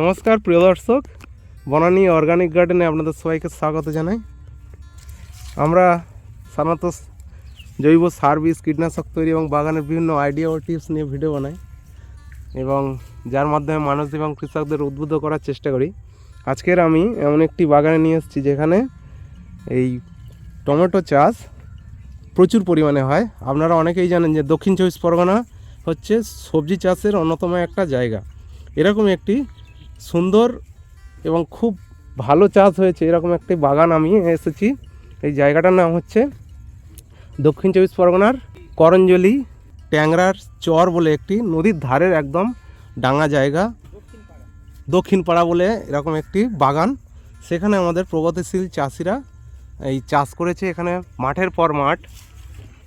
নমস্কার, প্রিয় দর্শক। বনানী অর্গানিক গার্ডেনে আপনাদের সবাইকে স্বাগত জানাই। আমরা সাধারণত জৈব সার বীজ, কীটনাশক তৈরি এবং বাগানের বিভিন্ন আইডিয়া ও টিপস নিয়ে ভিডিও বানাই এবং যার মাধ্যমে মানুষ এবং কৃষকদের উদ্বুদ্ধ করার চেষ্টা করি। আজকের আমি এমন একটি বাগানে নিয়ে এসেছি যেখানে এই টমেটো চাষ প্রচুর পরিমাণে হয়। আপনারা অনেকেই জানেন যে দক্ষিণ চব্বিশ পরগনা হচ্ছে সবজি চাষের অন্যতম একটা জায়গা। এরকম একটি সুন্দর এবং খুব ভালো চাষ হয়েছে। এরকম একটি বাগান আমি এসেছি। এই জায়গাটার নাম হচ্ছে দক্ষিণ চব্বিশ পরগনার করঞ্জলি ট্যাংরার চর বলে একটি নদীর ধারের একদম ডাঙা জায়গা। দক্ষিণ পাড়া বলে এরকম একটি বাগান। সেখানে আমাদের প্রগতিশীল চাষিরা এই চাষ করেছে। এখানে মাঠের পর মাঠ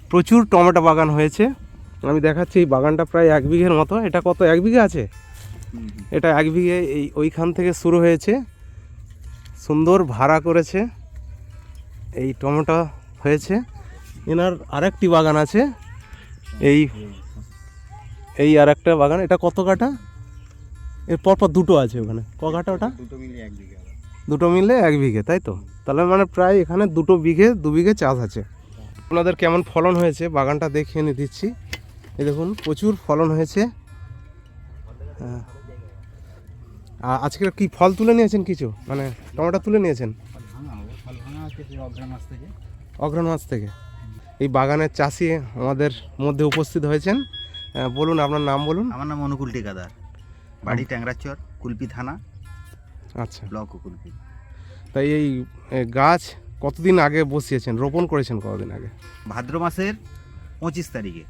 প্রচুর টমেটো বাগান হয়েছে। আমি দেখাচ্ছি এই বাগানটা প্রায় এক বিঘের মতো। এটা কত, এক বিঘে আছে? এটা এক বিঘে এই ওইখান থেকে শুরু হয়েছে সুন্দর ভাড়া করেছে এই টমেটো হয়েছে। এনার আরেকটি বাগান আছে এই এই আর একটা বাগান। এটা কত কাটা এর পরপর দুটো আছে ওখানে। ক কাটা ওটা? দুটো মিলে এক দুটো মিলে এক বিঘে তাই তো? তাহলে মানে প্রায় এখানে দুটো বিঘে দু বিঘে চাষ আছে। আপনাদের কেমন ফলন হয়েছে? বাগানটা দেখিয়ে নিয়ে দিচ্ছি। এই দেখুন প্রচুর ফলন হয়েছে। হ্যাঁ। আজকে কি ফল তুলে নিয়েছেন কিছু? মানে টমেটো তুলে নিয়েছেন? অগ্রহণ মাস থেকে। এই বাগানের চাষি আমাদের মধ্যে উপস্থিত হয়েছেন। বলুন আপনার নাম বলুন। আমার নাম অনুকূল টিকাদার বাড়ি ট্যাংরাচর কুলপি থানা আচ্ছা। ব্লক কুলপি। তাই এই গাছ কতদিন আগে বসিয়েছেন? রোপণ করেছেন কতদিন আগে? ভাদ্র মাসের পঁচিশ তারিখে।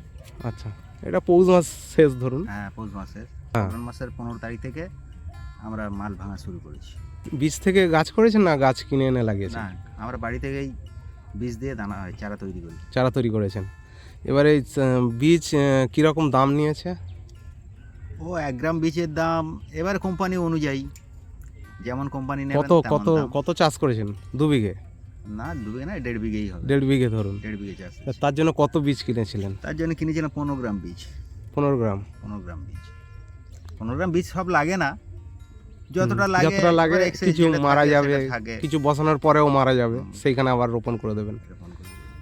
আচ্ছা। এটা পৌষ মাস শেষ ধরুন। হ্যাঁ পৌষ মাসের। হ্যাঁ। মাসের পনেরো তারিখ থেকে আমরা মাল ভাঙা শুরু করেছি। বীজ থেকে গাছ করেছেন না গাছ কিনে এনে লাগিয়েছেন? না আমরা বাড়ি থেকেই বীজ দিয়ে দানা হয় চারা তৈরি করি চারা তৈরি করেছেন। এবারে বীজ কীরকম দাম নিয়েছে? ও এক গ্রাম বীজের দাম এবার কোম্পানি অনুযায়ী যেমন কোম্পানি কত কত কত চাষ করেছেন? দু বিঘে? না দু বিঘে না দেড় বিঘেই হবে। দেড় বিঘে ধরুন। দেড় বিঘে চাষ তার জন্য কত বীজ কিনেছিলেন? তার জন্য কিনেছিলাম পনেরো গ্রাম বীজ। পনেরো গ্রাম। পনেরো গ্রাম বীজ। পনেরো গ্রাম বীজ সব লাগে না যতটা লাগে যতটা লাগে কিছু মারা যাবে কিছু বসানোর পরেও মারা যাবে সেইখানে আবার রোপণ করে দেবেন।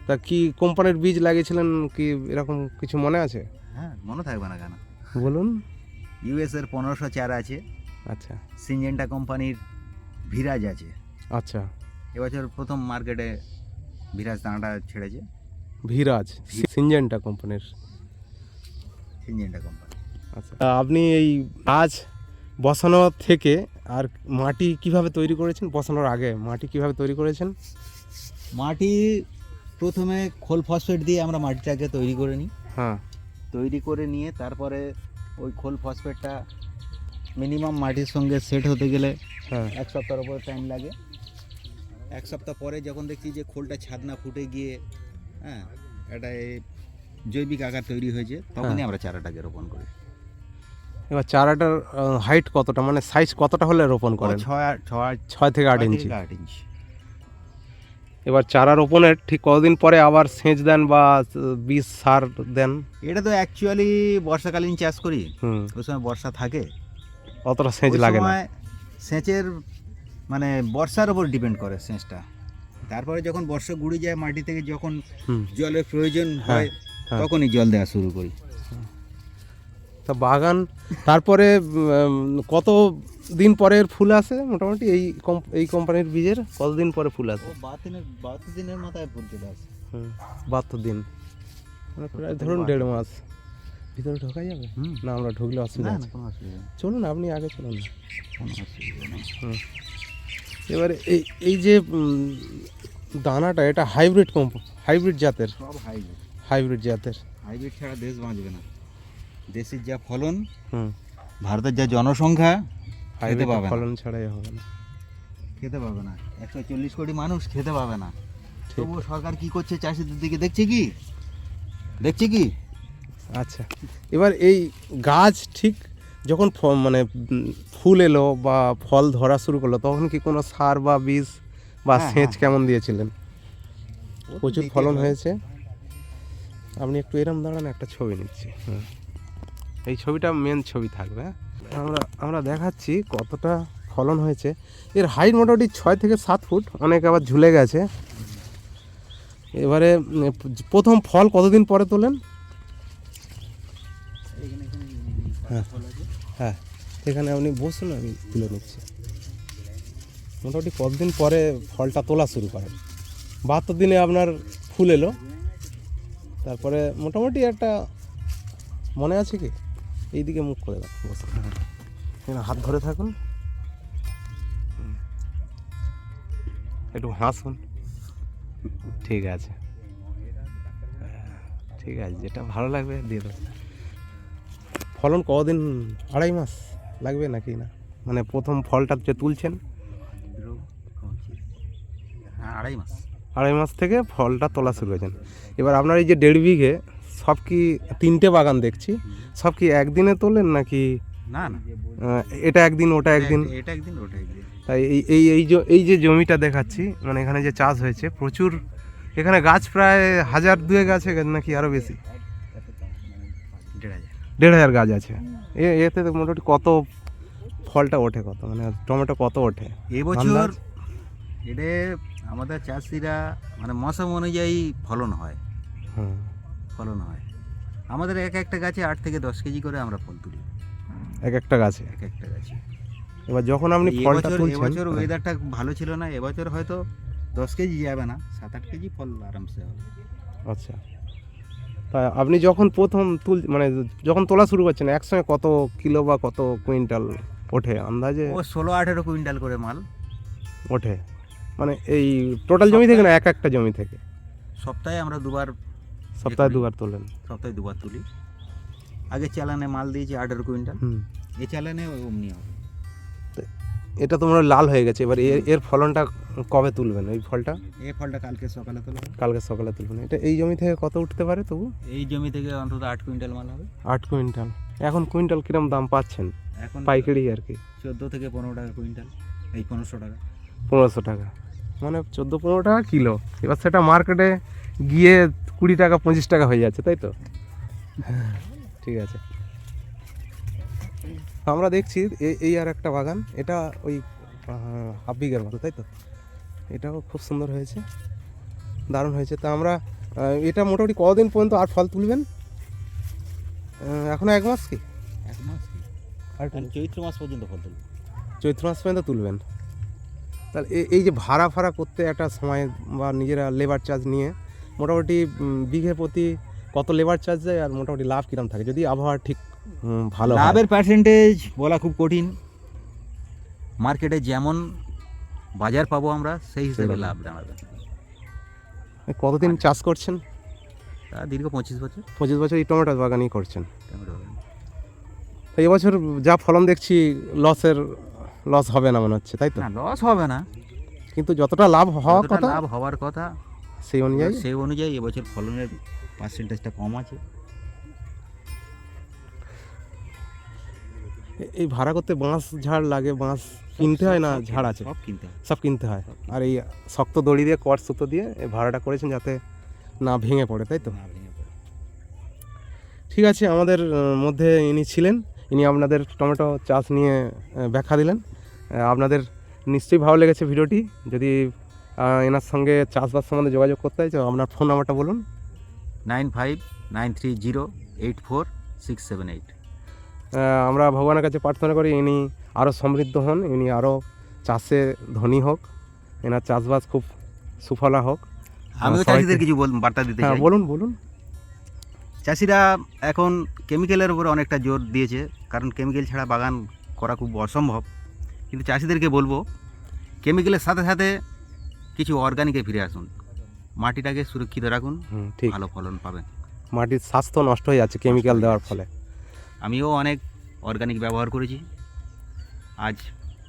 তা কি কোম্পানির বীজ লাগিয়েছিলেন কি এরকম কিছু মনে আছে? হ্যাঁ মনে থাকবে না কেন? বলুন। ইউএস এর পনেরোশো চারা আছে। আচ্ছা। সিনজেন্টা কোম্পানির ভিরাজ আছে। আচ্ছা। এবছর প্রথম মার্কেটে ভিরাজ দানাটা ছেড়েছে। ভিরাজ সিনজেন্টা কোম্পানির। Syngenta company. আচ্ছা। আপনি এই গাছ বসানো থেকে আর মাটি কীভাবে তৈরি করেছেন? বসানোর আগে মাটি কীভাবে তৈরি করেছেন? মাটি প্রথমে খোল ফসফেট দিয়ে আমরা মাটিটাকে তৈরি করে নিই। হ্যাঁ। তৈরি করে নিয়ে তারপরে ওই খোল ফসফেটটা মিনিমাম মাটির সঙ্গে সেট হতে গেলে হ্যাঁ। এক সপ্তাহের উপর টাইম লাগে। এক সপ্তাহ পরে যখন দেখছি যে খোলটা ছাদনা ফুটে গিয়ে হ্যাঁ এটা জৈবিক আকার তৈরি হয়েছে তখনই হ্যাঁ। আমরা চারাটাকে রোপণ করি। এবার চারাটার হাইট কতটা? মানে সাইজ কতটা হলে রোপণ করেন? ছয় ছয় ছয় থেকে আট ইঞ্চি। আট ইঞ্চি। এবার চারা রোপণের ঠিক কতদিন পরে আবার সেচ দেন বা বীজ সার দেন? এটা তো অ্যাকচুয়ালি বর্ষাকালীন চাষ করি। হুম। ওই সময় বর্ষা থাকে। অতটা সেচ লাগে না। সেচের মানে বর্ষার উপর ডিপেন্ড করে সেচটা। তারপরে যখন বর্ষা গুড়ি যায় মাটি থেকে যখন জলের প্রয়োজন হ্যাঁ, হয় হ্যাঁ। তখনই জল দেওয়া শুরু করি। তা বাগান তারপরে কত দিন পরে ফুল আসে? মোটামুটি এই এই কোম্পানির বীজের কতদিন পরে ফুল আসে? দিনের মাথায় ফুল চলে আসে। হুম বাহাত্তর দিন। মানে প্রায় ধরুন দেড় মাস। ভিতরে ঢোকা যাবে। না আমরা ঢুকলে অসুবিধা আছে। চলুন আপনি আগে চলুন এবারে এই এই যে দানাটা এটা হাইব্রিড কম্প হাইব্রিড জাতের? হাইব্রিড। হাইব্রিড জাতের। হাইব্রিড ছাড়া দেশ বাঁচবে না। দেশের যা ফলন হুম। ভারতের যা জনসংখ্যা হাইব্রিড পাবে ফলন ছাড়াই হবে না। খেতে পাবে না। একশো চল্লিশ কোটি মানুষ খেতে পাবে না। তবুও সরকার কি করছে চাষিদের দিকে দেখছে কি? দেখছে কি? আচ্ছা। এবার এই গাছ ঠিক যখন মানে ফুল এলো বা ফল ধরা শুরু করল তখন কি কোনো সার বা বীজ বা হ্যাঁ, সেচ হ্যাঁ। কেমন দিয়েছিলেন? প্রচুর ফলন হয়েছে। আপনি একটু এরম দাঁড়ান একটা ছবি নিচ্ছি। হুম। এই ছবিটা মেন ছবি থাকবে হ্যাঁ? আমরা আমরা দেখাচ্ছি কতটা ফলন হয়েছে। এর হাইট মোটামুটি ছয় থেকে সাত ফুট, অনেক আবার ঝুলে গেছে। এবারে প্রথম ফল কতদিন পরে তোলেন? হ্যাঁ হ্যাঁ এখানে আপনি বসুন, আমি তুলে নিচ্ছি। মোটামুটি কতদিন পরে ফলটা তোলা শুরু করেন? বাহাত্তর দিনে আপনার ফুল এলো। তারপরে মোটামুটি একটা মনে আছে কি? এইদিকে মুখ করে দাও বসে। এখানে হাত ধরে থাকুন। একটু হাসুন। ঠিক আছে। ঠিক আছে যেটা ভালো লাগবে দিয়ে দেবো। ফলন কদিন আড়াই মাস লাগবে নাকি না? মানে প্রথম ফলটা যে তুলছেন? হ্যাঁ আড়াই মাস। আড়াই মাস থেকে ফলটা তোলা শুরু করেছেন এবার আপনার এই যে দেড় বিঘে সব কি তিনটে বাগান দেখছি? সব কি একদিনে তোলেন নাকি? না না। এটা একদিন ওটা একদিন? এটা- একদিন ওটা একদিন। তাই এই এই এই যে এই যে জমিটা দেখাচ্ছি মানে এখানে যে চাষ হয়েছে প্রচুর এখানে গাছ প্রায় হাজার দুয়েক আছে নাকি আরও বেশি? দেড় হাজার। গাছ আছে। এ এতে তো মোটামুটি কত ফলটা ওঠে কত? মানে টমেটো কত ওঠে? এবছর? এটা আমাদের চাষিরা মানে মৌসুম অনুযায়ী ফলন হয়। হুম। ফলন হয়। আমাদের এক একটা গাছে আট থেকে দশ কেজি করে আমরা ফল তুলি। এক একটা গাছে? এক একটা গাছে। এবার যখন আপনি ফলটা এবছর তুলছেন এবছর ওয়েদারটা ভালো ছিল না এবছর হয়তো দশ কেজি যাবে না সাত আট কেজি ফল আরামসে হবে। আচ্ছা। তা আপনি যখন প্রথম তুল মানে যখন তোলা শুরু করছেন একসঙ্গে কত কিলো বা কত কুইন্টাল ওঠে? আন্দাজে? ও ষোলো আঠেরো কুইন্টাল করে মাল। ওঠে। মানে এই টোটাল জমি থেকে না এক একটা জমি থেকে? সপ্তাহে আমরা দুবার সপ্তাহে দুবার তোলেন। সপ্তাহে দুবার তুলি। আগে চালানে মাল দিয়েছি আঠেরো কুইন্টাল। এই চালানে অমনি হবে। এটা তো মনে হয় লাল হয়ে গেছে। এবার এর এর ফলনটা কবে তুলবেন? এই ফলটা? এই ফলটা কালকে সকালে তুলবে। কালকে সকালে তুলবেন। এটা এই জমি থেকে কত উঠতে পারে তবু? এই জমি থেকে অন্তত আট কুইন্টাল মাল হবে। আট কুইন্টাল। এখন কুইন্টাল কিরম দাম পাচ্ছেন? এখন পাইকারি আর কি। চোদ্দ থেকে পনেরো টাকা কুইন্টাল। এই পনেরোশো টাকা। পনেরোশো টাকা। মানে চোদ্দ পনেরো টাকা কিলো। এবার সেটা মার্কেটে গিয়ে কুড়ি টাকা পঁচিশ টাকা হয়ে যাচ্ছে তাই তো? ঠিক আছে। আমরা দেখছি এই- আর একটা বাগান এটা ওই হাফ বিঘের মতো তাই তো? এটাও খুব সুন্দর হয়েছে দারুণ হয়েছে। তা আমরা এটা মোটামুটি কদিন পর্যন্ত আর ফল তুলবেন? এখনও এক মাস কি? এক মাস কি? আর একটু- চৈত্র মাস পর্যন্ত ফল তুলবে চৈত্র মাস পর্যন্ত তুলবেন। তাহলে এই যে ভাড়া ফাড়া করতে একটা সময় বা নিজেরা লেবার চার্জ নিয়ে মোটামুটি বিঘে প্রতি কত লেবার চার্জ যায় আর মোটামুটি লাভ কিরম থাকে? যদি আবহাওয়া ঠিক ভালো লাভের পার্সেন্টেজ বলা খুব কঠিন। মার্কেটে যেমন বাজার পাবো আমরা সেই হিসেবে। লাভ দাঁড়াবে কতদিন চাষ করছেন? তা দীর্ঘ পঁচিশ বছর। পঁচিশ বছর এই টমেটো বাগানই করছেন। টমেটো বাগান। এবছর যা ফলন দেখছি লসের লস হবে না মনে হচ্ছে তাই তো? লস হবে না। কিন্তু যতটা লাভ হওয়ার কথা লাভ হওয়ার কথা সেই অনুযায়ী? সেই অনুযায়ী এবছর ফলনের পার্সেন্টেজটা কম আছে। এই ভাড়া করতে বাঁশ ঝাড় লাগে বাঁশ কিনতে হয় না? ঝাড় আছে? সব কিনতে হয়। সব কিনতে হয়? আর এই শক্ত দড়ি দিয়ে কট সুতো দিয়ে এই ভাড়াটা করেছেন যাতে না ভেঙে পড়ে তাই তো। ঠিক আছে আমাদের মধ্যে ইনি ছিলেন ইনি আপনাদের টমেটো চাষ নিয়ে ব্যাখ্যা দিলেন। আপনাদের নিশ্চয়ই ভালো লেগেছে ভিডিওটি। যদি এনার সঙ্গে চাষবাস সম্বন্ধে যোগাযোগ করতে তো আপনার ফোন নাম্বারটা বলুন। Nine five nine three zero eight four six seven eight. আমরা ভগবানের কাছে প্রার্থনা করি ইনি আরও সমৃদ্ধ হন ইনি আরও চাষে ধনী হোক এনার চাষবাস খুব সুফলা হোক। আমিও চাষিদের কিছু বল- বার্তা দিতে হ্যাঁ চাই। বলুন বলুন। চাষিরা এখন কেমিক্যালের উপরে অনেকটা জোর দিয়েছে কারণ কেমিক্যাল ছাড়া বাগান করা খুব অসম্ভব। কিন্তু চাষিদেরকে বলব কেমিক্যালের সাথে সাথে কিছু অর্গানিকে ফিরে আসুন। মাটিটাকে সুরক্ষিত রাখুন ঠিক। ভালো ফলন পাবেন। মাটির স্বাস্থ্য নষ্ট হয়ে যাচ্ছে কেমিক্যাল দেওয়ার ফলে। আমিও অনেক অর্গানিক ব্যবহার করেছি। আজ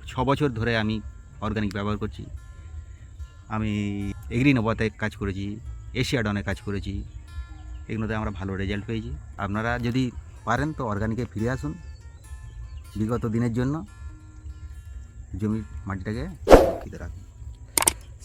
ছ বছর ধরে আমি অর্গানিক ব্যবহার করছি। আমি এগ্রিনোভাতে কাজ করেছি এশিয়াডনে কাজ করেছি। এগুলোতে আমরা ভালো রেজাল্ট পেয়েছি। আপনারা যদি পারেন তো অর্গানিকে ফিরে আসুন বিগত দিনের জন্য। জমির মাটিটাকে সুরক্ষিত রাখুন।